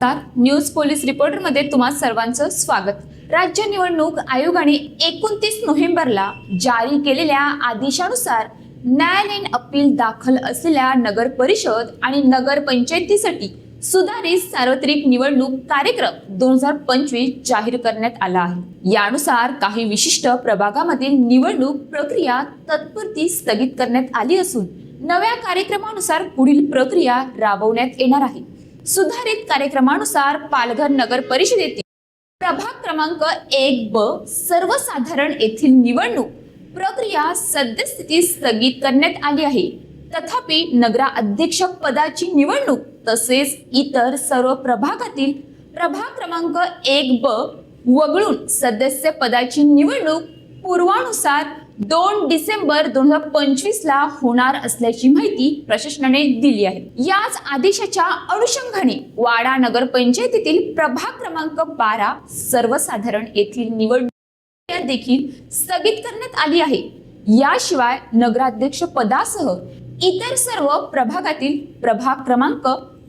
नमस्कार. News police रिपोर्टरमध्ये तुम्हा सर्वांचं स्वागत. राज्य निवडणूक आयोगाने एकोणतीस नोव्हेंबरला जारी केलेल्या आदेशानुसार न्यायालयीन अपील दाखल असलेल्या नगर परिषद आणि नगर पंचायतीसाठी सुधारित सार्वत्रिक निवडणूक कार्यक्रम दोन हजार पंचवीस जाहीर करण्यात आला आहे. यानुसार काही विशिष्ट प्रभागामधील निवडणूक प्रक्रिया तत्पुरती स्थगित करण्यात आली असून नव्या कार्यक्रमानुसार पुढील प्रक्रिया राबवण्यात येणार आहे. सुधारित कार्यक्रमानुसार पालघर नगर परिषदेतील प्रभाग क्रमांक एक ब सर्वसाधारण येथील निवडणूक प्रक्रिया सद्यस्थिती स्थगित करण्यात आली आहे. तथापि नगरा अध्यक्ष पदाची निवडणूक तसेच इतर सर्व प्रभागातील प्रभाग क्रमांक एक ब वगळून सदस्य पदाची निवडणूक पूर्वानुसार दोन डिसेंबर दोन हजार पंचवीस ला होणार असल्याची माहिती प्रशासनाने दिली आहे. याच आदेशाच्या अनुषंगाने वाडा नगर पंचायतीतील प्रभाग क्रमांक बारा सर्वसाधारण येथील निवडणूक देखील स्थगित करण्यात आली आहे. याशिवाय नगराध्यक्ष पदासह इतर सर्व प्रभागातील प्रभाग क्रमांक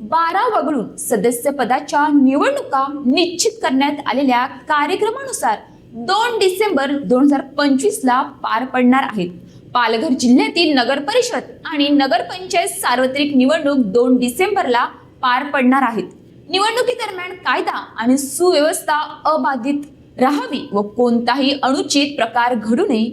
बारा वगळून सदस्य पदाच्या निवडणुका निश्चित करण्यात आलेल्या कार्यक्रमानुसार दोन डिसेंबर दोन हजार पंचवीस ला पार पडणार आहेत. पालघर जिल्ह्यातील नगर परिषद आणि नगरपंचायत सार्वत्रिक निवडणूक दोन डिसेंबरला पार पडणार आहेत. निवडणुकीदरम्यान कायदा आणि सुव्यवस्था अबाधित राहावी व कोणताही अनुचित प्रकार घडू नये.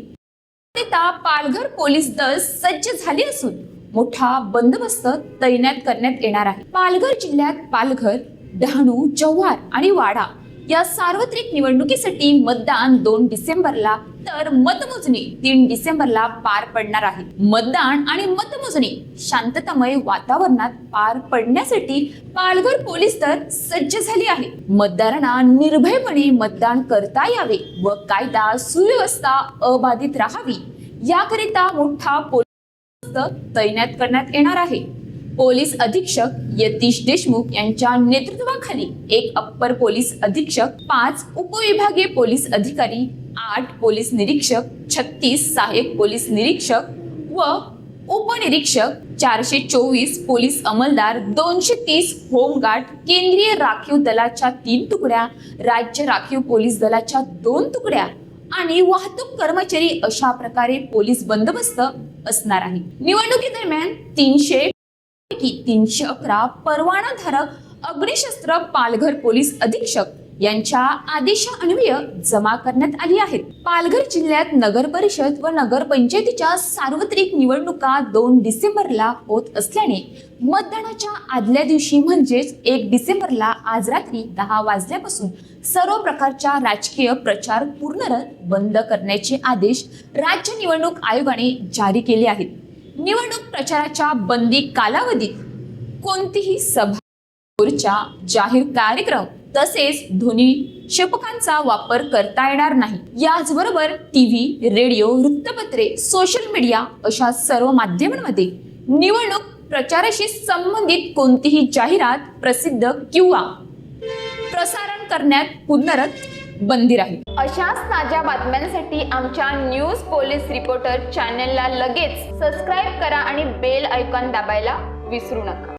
पालघर पोलीस दल सज्ज झाले असून मोठा बंदोबस्त तैनात करण्यात येणार आहे. पालघर जिल्ह्यात पालघर डहाणू जव्हार आणि वाडा या सार्वत्रिक निवडणुकीसाठी मतदान दोन डिसेंबरला तर मतमोजणी तीन डिसेंबरला पार पडणार आहे. मतदान आणि मतमोजणी शांततामय वातावरणात पार पडण्यासाठी पालघर पोलीस दल सज्ज झाली आहे. मतदारांना निर्भयपणे मतदान करता यावे व कायदा सुव्यवस्था अबाधित राहावी याकरिता मोठा पोलीस तैनात करण्यात येणार आहे. पोलीस अधीक्षक यतीश देशमुख यांच्या नेतृत्वाखाली एक अप्पर पोलीस अधीक्षक पाच उपविभागीय पोलीस अधिकारी आठ पोलीस निरीक्षक छत्तीस सहाय्यक पोलीस निरीक्षक व उपनिरीक्षक चारशे चोवीस पोलीस अंमलदार दोनशे तीस होमगार्ड केंद्रीय राखीव दलाच्या तीन तुकड्या राज्य राखीव पोलीस दलाच्या दोन तुकड्या आणि वाहतूक कर्मचारी अशा प्रकारे पोलीस बंदोबस्त असणार आहे. निवडणुकीदरम्यान तीनशे पैकी तीनशे अकरा परवानाधारक अग्निशस्त्र पालघर पोलीस अधीक्षक यांच्या आदेशान्वये जमा करण्यात आली आहेत. पालघर जिल्ह्यात नगर परिषद व नगर पंचायतीच्या सार्वत्रिक निवडणुका दोन डिसेंबरला होत असल्याने मतदानाच्या आदल्या दिवशी म्हणजेच एक डिसेंबरला आज रात्री दहा वाजल्यापासून सर्व प्रकारच्या राजकीय प्रचार पूर्णतः बंद करण्याचे आदेश राज्य निवडणूक आयोगाने जारी केले आहेत. निवडणूक प्रचाराच्या बंदी कालावधीत कोणतीही सभा मोर्चा जाहीर कार्यक्रम तसेच ध्वनी क्षेपकांचा वापर करता येणार नाही. याचबरोबर टीव्ही रेडिओ वृत्तपत्रे सोशल मीडिया अशा सर्व माध्यमांमध्ये निवडणूक प्रचाराशी संबंधित कोणतीही जाहिरात प्रसिद्ध किंवा प्रसारण करण्यात पुनरत बंदी राहील. अशाच ताज्या बातम्यांसाठी आमच्या न्यूज पोलीस रिपोर्टर चॅनलला लगेच सबस्क्राईब करा आणि बेल आयकॉन दाबायला विसरू नका.